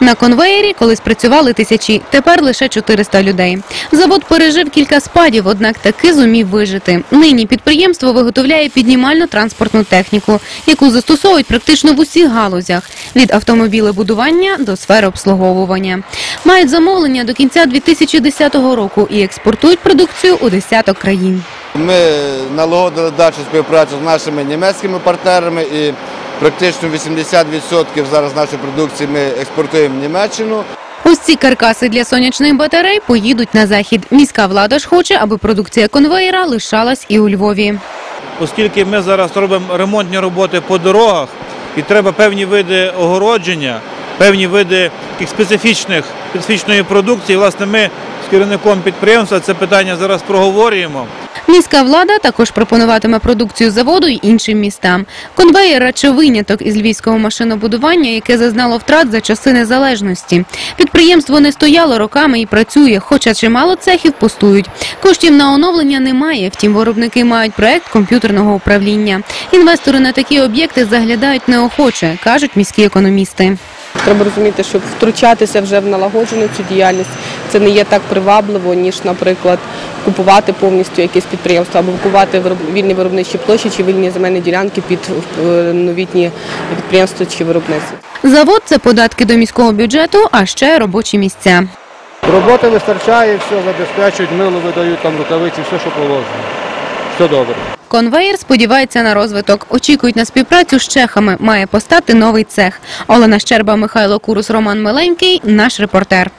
На конвеєрі колись працювали тисячі, тепер лише 400 людей. Завод пережив кілька спадів, однак таки зумів вижити. Нині підприємство виготовляє піднімально-транспортну техніку, яку застосовують практично в усіх галузях від автомобілебудування до сфери обслуговування. Мають замовлення до кінця 2010 року і експортують продукцію у десяток країн. Ми налагодили далі співпрацю з нашими німецькими партнерами і практично 80% зараз нашої продукції ми експортуємо в Німеччину. Ось ці каркаси для сонячних батарей поїдуть на захід. Міська влада ж хоче, аби продукція конвеєра лишалась і у Львові. оскільки ми зараз робимо ремонтні роботи по дорогах і треба певні види огородження, певні види таких специфічних специфічної продукції. Власне, ми з керівником підприємства це питання зараз проговорюємо. Міська влада також пропонуватиме продукцію заводу й іншим містам. Конвеєр радше виняток із львівського машинобудування, яке зазнало втрат за часи незалежності. Підприємство не стояло роками і працює, хоча чимало цехів пустують. Коштів на оновлення немає. Втім, виробники мають проект комп'ютерного управління. Інвестори на такі об'єкти заглядають неохоче, кажуть міські економісти. Треба розуміти, що втручатися вже в налагоджену цю діяльність це не є так привабливо, ніж, наприклад, купувати повністю якесь підприємство або купувати вільні виробничі площі чи вільні земельні ділянки під е, новітні підприємства чи виробництво. Завод це податки до міського бюджету, а ще робочі місця. Роботи вистачає, все забезпечують, мило видають там рукавиці, все, що положено. Все добре. Конвеєр сподівається на розвиток. Очікують на співпрацю з чехами. Має постати новий цех. Олена Щерба, Михайло Курус, Роман Миленький. Наш репортер.